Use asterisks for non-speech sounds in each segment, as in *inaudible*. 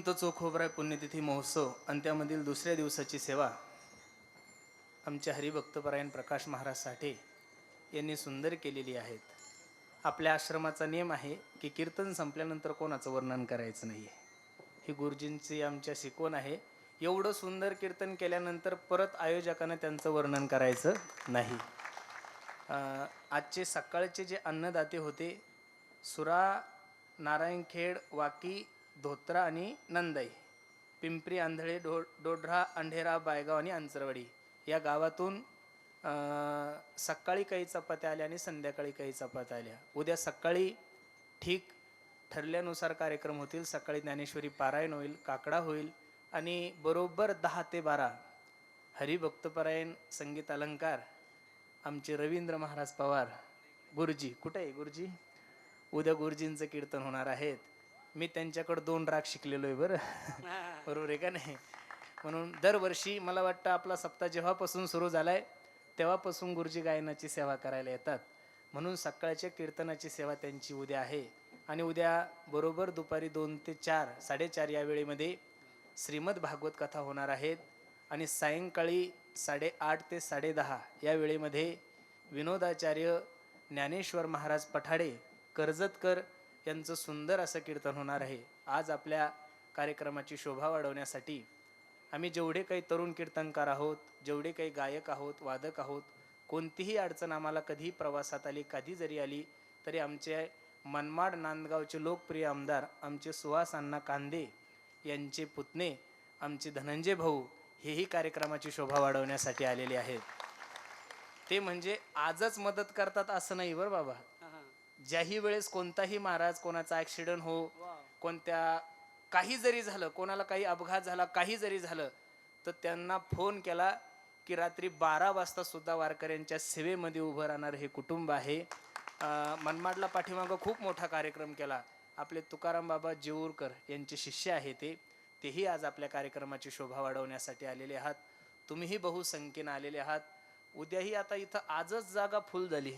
संत चोखोबराय पुण्यतिथी महोत्सव आणि त्यामधील दुसऱ्या दिवसाची सेवा आमचे हरिभक्तपरायण प्रकाश महाराज साठे यांनी सुंदर केलेली आहेत. आपल्या आश्रमाचा नियम आहे की कीर्तन संपल्यानंतर कोणाचं वर्णन करायचं नाही आहे ही गुरुजींची आमच्या शिकवण आहे. एवढं सुंदर कीर्तन केल्यानंतर परत आयोजकानं त्यांचं वर्णन करायचं नाही. आजचे सकाळचे जे अन्नदाते होते सुरा नारायणखेड वाकी धोत्रा आणि नंदाई पिंपरी आंधळे डो डोढरा अंढेरा बायगाव आणि अंचरवाडी या गावातून सकाळी काही चपात्या आल्या आणि संध्याकाळी काही चपात्या आल्या. उद्या सकाळी ठीक ठरल्यानुसार कार्यक्रम होतील. सकाळी ज्ञानेश्वरी पारायण होईल काकडा होईल आणि बरोबर दहा ते बारा हरिभक्तपरायण संगीत अलंकार आमचे रवींद्र महाराज पवार गुरुजी. कुठे आहे गुरुजी? उद्या गुरुजींचं कीर्तन होणार आहेत. मी त्यांच्याकडं दोन राग शिकलेलो आहे बरं *laughs* बरोबर आहे का नाही? म्हणून दरवर्षी मला वाटतं आपला सप्ताह जेव्हापासून सुरू झाला आहे तेव्हापासून गुरुजी गायनाची सेवा करायला येतात. म्हणून सकाळच्या कीर्तनाची सेवा त्यांची उद्या आहे. आणि उद्या बरोबर दुपारी दोन ते चार साडेचार या वेळेमध्ये श्रीमद भागवत कथा होणार आहेत. आणि सायंकाळी साडेआठ ते साडेदहा या वेळेमध्ये विनोदाचार्य ज्ञानेश्वर महाराज पठाडे कर्जतकर यांचं सुंदर असं कीर्तन होणार आहे. आज आपल्या कार्यक्रमाची शोभा वाढवण्यासाठी आम्ही जेवढे काही तरुण कीर्तनकार आहोत जेवढे काही गायक आहोत वादक आहोत कोणतीही अडचण आम्हाला कधीही प्रवासात आली कधी जरी आली तरी आमचे मनमाड नांदगावचे लोकप्रिय आमदार आमचे सुहास अण्णा कांदे यांचे पुतणे आमचे धनंजय भाऊ हेही कार्यक्रमाची शोभा वाढवण्यासाठी आलेले आहेत. ते म्हणजे आजच मदत करतात असं नाही बरं बाबा. ज्याही वेळेस कोणताही महाराज कोणाचा ॲक्सिडेंट हो कोणत्या काही जरी झालं कोणाला काही अपघात झाला काही जरी झालं तर त्यांना फोन केला की रात्री बारा वाजता सुद्धा वारकऱ्यांच्या सेवेमध्ये उभं राहणार हे कुटुंब आहे. मनमाडला पाठीमागं खूप मोठा कार्यक्रम केला. आपले तुकाराम बाबा जेऊरकर यांचे शिष्य आहे ते. तेही आज आपल्या कार्यक्रमाची शोभा वाढवण्यासाठी आलेले आहात. तुम्हीही बहुसंख्येनं आलेले आहात. उद्याही आता इथं आजच जागा फुल झाली.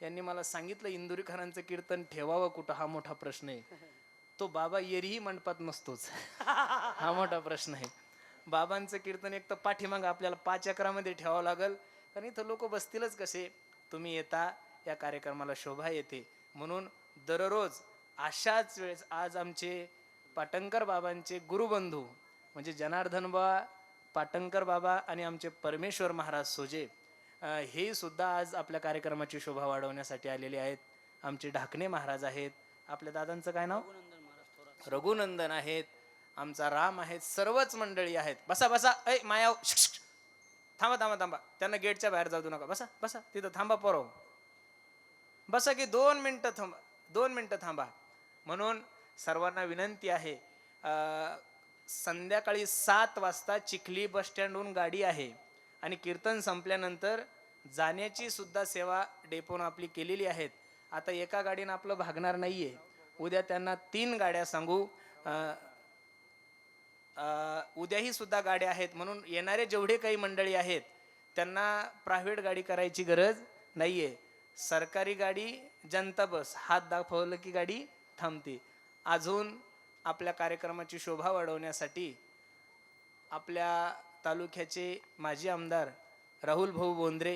यांनी मला सांगितलं इंदुरीकरांचं कीर्तन ठेवावं कुठं? हा मोठा प्रश्न आहे. तो बाबा येरीही मंडपात नसतोच. *laughs* हा मोठा प्रश्न आहे. बाबांचं कीर्तन एक तर पाठीमाग आपल्याला पाच अकरामध्ये ठेवावं लागल. कारण इथं लोक बसतीलच कसे? तुम्ही येता या कार्यक्रमाला शोभा येते. म्हणून दररोज अशाच वेळेस आज आमचे पाटणकर बाबांचे गुरुबंधू म्हणजे जनार्दन बाबा पाटणकर बाबा आणि आमचे परमेश्वर महाराज सोजे हे सुद्धा आज आपल्या कार्यक्रमाची शोभा वाढवण्यासाठी आलेले आहेत. आमचे ढाकणे महाराज आहेत. आपल्या दादांचं काय नाव? रघुनंदन आहेत. आमचा राम आहेत. सर्वच मंडळी आहेत. बसा बसा. ऐ माया थांबा थांबा थांबा. त्यांना गेटच्या बाहेर जाऊ नका. बसा बसा. तिथं थांबा पोरव बसा की दोन मिनटं थांबा दोन मिनटं थांबा. म्हणून सर्वांना विनंती आहे संध्याकाळी सात वाजता चिखली बस स्टँडहून गाडी आहे. आणि कीर्तन संपल्यानंतर जाण्याची सुद्धा सेवा डेपोन आपली केलेली आहेत. आता एका गाडीनं आपलं भागणार नाही आहे उद्या त्यांना तीन गाड्या सांगू. उद्याही सुद्धा गाड्या आहेत म्हणून येणारे जेवढे काही मंडळी आहेत त्यांना प्रायव्हेट गाडी करायची गरज नाही आहे सरकारी गाडी जनता बस हात दाखवलं की गाडी थांबते. अजून आपल्या कार्यक्रमाची शोभा वाढवण्यासाठी आपल्या तालुक्याचे माजी आमदार राहुल भाऊ बोंद्रे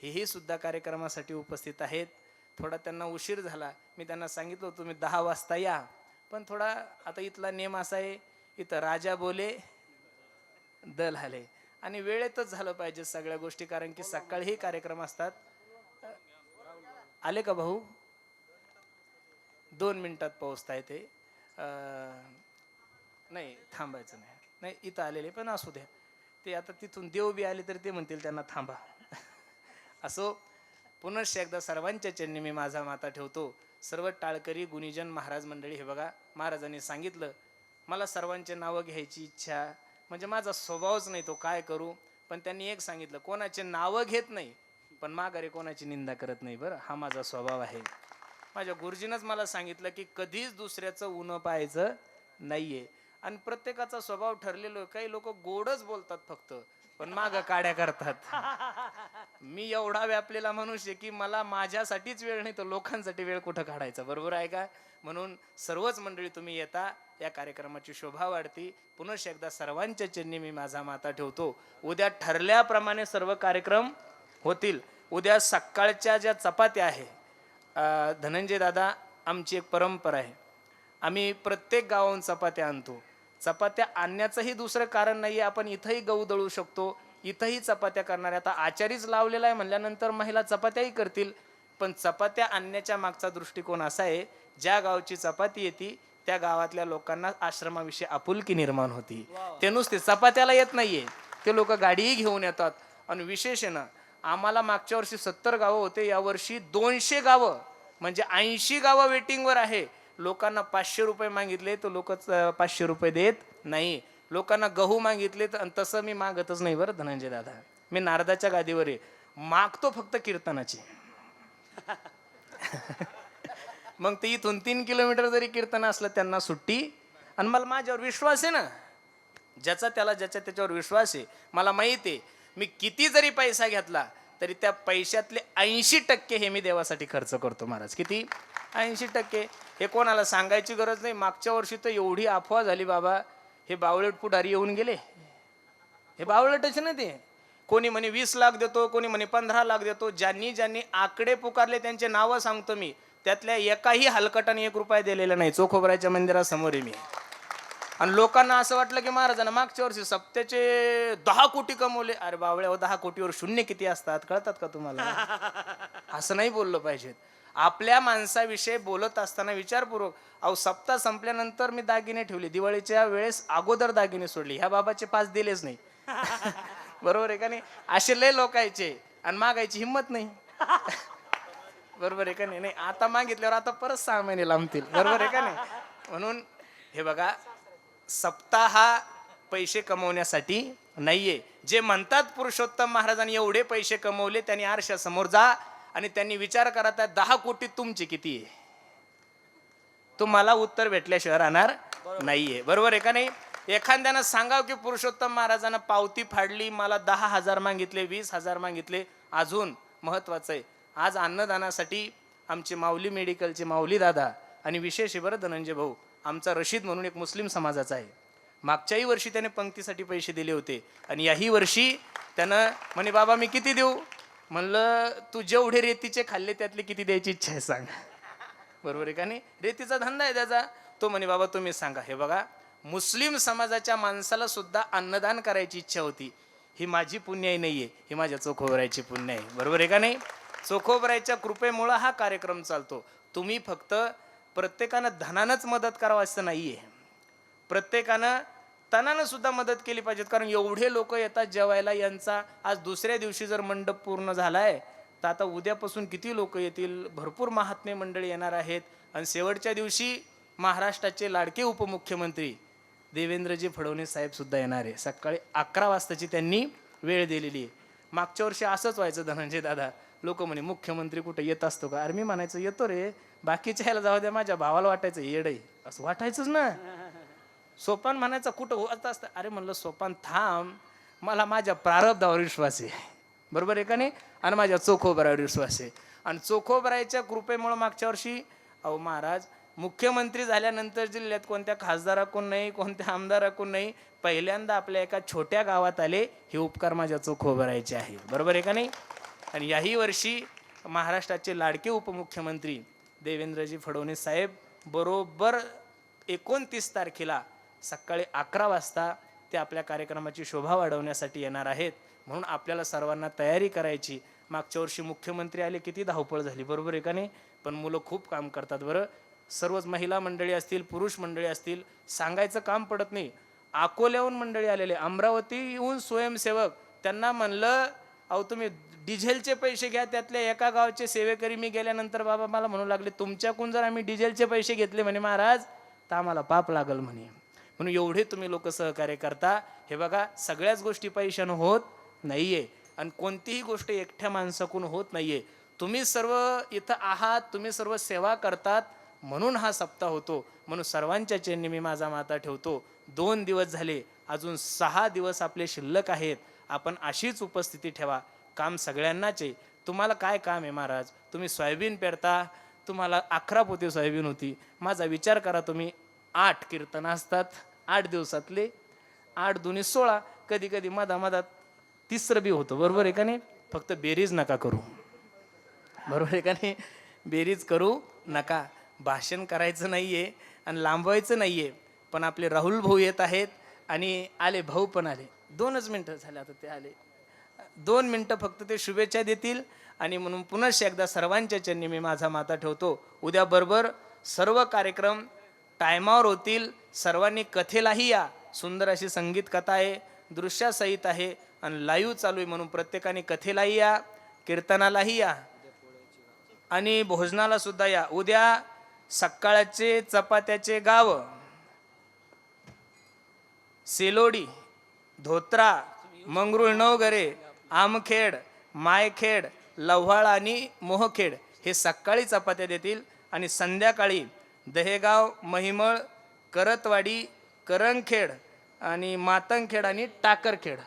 हेही सुद्धा कार्यक्रमासाठी उपस्थित आहेत. थोडा त्यांना उशीर झाला. मी त्यांना सांगितलं तुम्ही दहा वाजता या. पण थोडा आता इथला नेम असा आहे इथं राजा बोले दल आले आणि वेळेतच झालं पाहिजे सगळ्या गोष्टी कारण की सकाळीही कार्यक्रम असतात. आले का भाऊ? दोन मिनिटात पोहोचता येते. नाही थांबायचं नाही. नाही इथं आलेले पण असू द्या. ते आता तिथून देव बी आले तर ते म्हणतील त्यांना थांबा. असो पुनश्च एकदा सर्वांच्या चरणी मी माझा माता ठेवतो. सर्व टाळकरी गुणीजन महाराज मंडळी हे बघा महाराजांनी सांगितलं मला सर्वांचे नावं घ्यायची इच्छा म्हणजे माझा स्वभावच नाही तो काय करू पण त्यांनी एक सांगितलं कोणाचे नावं घेत नाही पण माघारी कोणाची निंदा करत नाही बरं हा माझा स्वभाव आहे. माझ्या गुरुजीनंच मला सांगितलं की कधीच दुसऱ्याचं उनं पाहायचं नाहीये. आणि प्रत्येकाचा स्वभाव ठरलेलो आहे. काही लोक गोडच बोलतात फक्त पण माग काड्या करतात. मी एवढा व्यापलेला मनुष्य की मला माझ्यासाठीच वेळ नाही तर लोकांसाठी वेळ कुठं काढायचा? बरोबर आहे का? म्हणून सर्वच मंडळी तुम्ही येता या कार्यक्रमाची शोभा वाढती. पुनश एकदा सर्वांच्या चरणी मी माझा माता ठेवतो. उद्या ठरल्याप्रमाणे सर्व कार्यक्रम होतील. उद्या सकाळच्या ज्या चपात्या आहे धनंजय दादा आमची एक परंपरा आहे. आम्ही प्रत्येक गावाहून चपात्या आणतो. चपात्या आणण्याचंही दुसरं कारण नाही आहे आपण इथंही गहू दळू शकतो. इथंही चपात्या करणार. आता आचारीच लावलेला आहे म्हणल्यानंतर महिला चपात्याही करतील. पण चपात्या आणण्याच्या मागचा दृष्टिकोन असा आहे ज्या गावची चपाती येते त्या गावातल्या लोकांना आश्रमाविषयी आपुलकी निर्माण होती. ते नुसते चपात्याला येत नाहीये. ते लोक गाडीही घेऊन येतात. आणि विशेष आहे ना आम्हाला मागच्या वर्षी सत्तर गावं होते. यावर्षी दोनशे गावं म्हणजे ऐंशी गावं वेटिंगवर आहे. लोकांना पाचशे रुपये मागितले तर लोक पाचशे रुपये देत नाही. लोकांना गहू मागितले तर तसं मी मागतच नाही बरं धनंजय दादा. मी नारदाच्या गादीवर आहे. मागतो फक्त कीर्तनाची. *laughs* मग ते इथून तीन किलोमीटर जरी कीर्तन असलं त्यांना सुट्टी. आणि मला माझ्यावर विश्वास आहे ना. ज्याचा त्याला ज्याच्या त्याच्यावर विश्वास आहे. मला माहिती आहे मी किती जरी पैसा घेतला तरी त्या पैशातले ऐंशी टक्के हे मी देवासाठी खर्च करतो महाराज. किती? ऐंशी टक्के. हे कोणाला सांगायची गरज नाही. मागच्या वर्षी तर एवढी अफवा झाली बाबा. हे बावळट पुढारी येऊन गेले. हे बावळटच ना ते. कोणी म्हणे वीस लाख देतो कोणी म्हणे पंधरा लाख देतो. ज्यांनी ज्यांनी आकडे पुकारले त्यांचे नावं सांगतो मी. त्यातल्या एकाही हलकटाने एक रुपया दिलेला नाही. चोखोबराच्या मंदिरासमोर आहे मी. आणि लोकांना असं वाटलं की महाराजांना मागच्या वर्षी सप्त्याचे दहा कोटी कमवले. अरे बावळ्या दहा कोटीवर शून्य किती असतात? कळतात का तुम्हाला? *laughs* असं नाही बोललं पाहिजे आपल्या माणसाविषयी बोलत असताना विचारपूर्वक अहो सप्ताह संपल्यानंतर मी दागिने ठेवले. दिवाळीच्या वेळेस अगोदर दागिने सोडले. ह्या बाबाचे पाच दिलेच नाही. *laughs* बरोबर आहे का नाही? असे लय लोकायचे आणि मागायची हिंमत नाही. *laughs* बरोबर आहे का नाही? नाही आता मागितल्यावर आता परत सहा महिने लांबतील. बरोबर आहे का नाही? म्हणून हे बघा सप्ताह हा पैसे कमवण्यासाठी नाहीये. जे म्हणतात पुरुषोत्तम महाराजांनी एवढे पैसे कमवले त्यांनी आरशासमोर जा आणि त्यांनी विचार करा त्या दहा कोटी तुमचे किती आहे? तुम्हाला उत्तर भेटल्याशिवाय राहणार नाहीये. बरोबर आहे का नाही? एखाद्यानं सांगाव की पुरुषोत्तम महाराजांना पावती फाडली मला दहा हजार मागितले वीस हजार मागितले अजून महत्वाचं आहे. आज अन्नदानासाठी आमचे माऊली मेडिकलचे माऊली दादा आणि विशेष बरं धनंजय भाऊ आमचा रशीद म्हणून एक मुस्लिम समाजाचा आहे. मागच्याही वर्षी त्याने पंक्तीसाठी पैसे दिले होते आणि याही वर्षी त्यानं म्हणे बाबा मी किती देऊ? म्हणलं तू जेवढे रेतीचे खाल्ले त्यातले किती द्यायची इच्छा आहे सांग. बरोबर आहे का नाही? रेतीचा धंदा आहे त्याचा. तो म्हणे बाबा तुम्ही सांगा. हे बघा मुस्लिम समाजाच्या माणसाला सुद्धा अन्नदान करायची इच्छा होती. ही माझी पुण्याई नाही आहे ही माझ्या चोखोबरायची पुण्य आहे बरोबर आहे का नाही? चोखोबरायच्या कृपेमुळं हा कार्यक्रम चालतो. तुम्ही फक्त प्रत्येकानं धनानंच मदत करावं असं नाही आहे प्रत्येकानं तनानं सुद्धा मदत केली पाहिजेत. कारण एवढे लोक येतात जेवायला यांचा आज दुसऱ्या दिवशी जर मंडप पूर्ण झालाय तर आता उद्यापासून किती लोक येतील? भरपूर महात्मे मंडळी येणार आहेत. आणि शेवटच्या दिवशी महाराष्ट्राचे लाडके उपमुख्यमंत्री देवेंद्रजी फडणवीस साहेबसुद्धा येणार आहे. सकाळी अकरा वाजताची त्यांनी वेळ दिलेली आहे. मागच्या वर्षी असंच व्हायचं धनंजय दादा. लोक म्हणे मुख्यमंत्री कुठं येत असतो का? अरे मी म्हणायचं येतो रे. बाकीच्या ह्याला जाऊ द्या माझ्या भावाला वाटायचं येडय असं वाटायचंच ना. सोपान म्हणायचं कुठं होत असतं? अरे म्हणलं सोपान थांब मला माझ्या प्रारब्धावर विश्वास आहे. बरोबर आहे का नाही? आणि माझ्या चोखोबरावर विश्वास आहे. आणि चोखोबरायच्या कृपेमुळं मागच्या वर्षी अहो महाराज मुख्यमंत्री झाल्यानंतर जिल्ह्यात कोणत्या खासदाराकून नाही कोणत्या आमदाराकडून नाही पहिल्यांदा आपल्या एका छोट्या गावात आले हे उपकार माझ्या चोखोबरायचे आहे बरोबर आहे का नाही? आणि याही वर्षी महाराष्ट्राचे लाडके उपमुख्यमंत्री देवेंद्रजी फडणवीस साहेब बरोबर एकोणतीस तारखेला सकाळी अकरा वाजता ते आपल्या कार्यक्रमाची शोभा वाढवण्यासाठी येणार आहेत. म्हणून आपल्याला सर्वांना तयारी करायची. मागच्या वर्षी मुख्यमंत्री आले किती धावपळ झाली बरोबर आहे का नाही? पण मुलं खूप काम करतात बरं. सर्वच महिला मंडळी असतील पुरुष मंडळी असतील सांगायचं काम पडत नाही. अकोल्याहून मंडळी आलेले अमरावतीहून स्वयंसेवक त्यांना म्हणलं अहो तुम्ही डिझेलचे पैसे घ्या त्यातल्या एका गावचे सेवेकरी मी गेल्यानंतर बाबा मला म्हणू लागले तुमच्याकडून जर आम्ही डिझेलचे पैसे घेतले म्हणे महाराज तर आम्हाला पाप लागल म्हणे. म्हणून एवढे तुम्ही लोक सहकार्य करता. हे बघा सगळ्याच गोष्टी पैशानं होत नाही आहे आणि कोणतीही गोष्ट एकट्या माणसाकडून होत नाही आहे तुम्ही सर्व इथं आहात तुम्ही सर्व सेवा करतात म्हणून हा सप्ताह होतो. म्हणून सर्वांच्या चरणी मी माझा माता ठेवतो. दोन दिवस झाले अजून सहा दिवस आपले शिल्लक आहेत. आपण अशीच उपस्थिती ठेवा. काम सगळ्यांनाच आहे. तुम्हाला काय काम आहे महाराज? तुम्ही सोयाबीन पेरता तुम्हाला अकरा पोती सोयाबीन होती. माझा विचार करा तुम्ही. आठ कीर्तन असतात आठ दिवसातले आठ दोन्ही सोळा. कधी कधी मधा मधात तिसरं बी होतं. बरोबर आहे का नाही? फक्त बेरीज नका करू. बरोबर आहे का नाही? बेरीज करू नका. भाषण करायचं नाही आहे आणि लांबवायचं नाही आहे पण आपले राहुल भाऊ येत आहेत आणि आले भाऊ पण आले. दोनच मिनटं झाले आता ते आले. दोन मिनटं फक्त ते शुभेच्छा देतील आणि म्हणून पुनश्च एकदा सर्वांच्या चरणी मी माझा माता ठेवतो. उद्या बरोबर सर्व कार्यक्रम टायमावर होतील. सर्वांनी कथेलाही या. सुंदर अशी संगीत कथा आहे. दृश्यासहित आहे. आणि लाईव्ह चालू आहे म्हणून प्रत्येकाने कथेलाही या. कीर्तनालाही या. आणि भोजनाला सुद्धा या. उद्या सकाळचे चपात्याचे गाव. सेलोडी धोत्रा मंगरुळ नवगरे आमखेड मायखेड लव्हाळ आणि मोहखेड हे सकाळी चपात्या देतील. आणि संध्याकाळी दहेगाव महिमळ करतवाडी करंगखेड आणि मातंगखेड आणि टाकरखेड.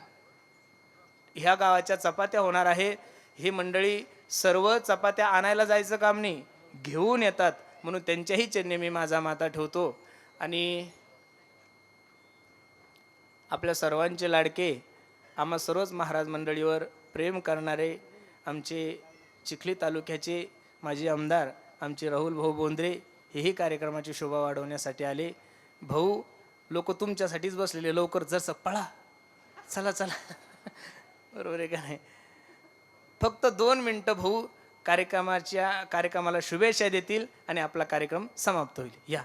ह्या गावाच्या चपात्या होणार आहे. ही मंडळी सर्व चपात्या आणायला जायचं काम नाही. घेऊन येतात म्हणून त्यांच्याही चेन्ने मी माझा माता ठेवतो. आणि आपल्या सर्वांचे लाडके आम्हा सर्वच महाराज मंडळीवर प्रेम करणारे आमचे चिखली तालुक्याचे माजी आमदार आमचे राहुल भाऊ बोंद्रे हेही कार्यक्रमाची शोभा वाढवण्यासाठी आले. भाऊ लोक तुमच्यासाठीच बसलेले लवकर जसं पळा. चला चला. *laughs* बरोबर आहे का नाही? फक्त दोन मिनटं भाऊ कार्यक्रमाच्या कार्यक्रमाला शुभेच्छा देतील आणि आपला कार्यक्रम समाप्त होईल. या.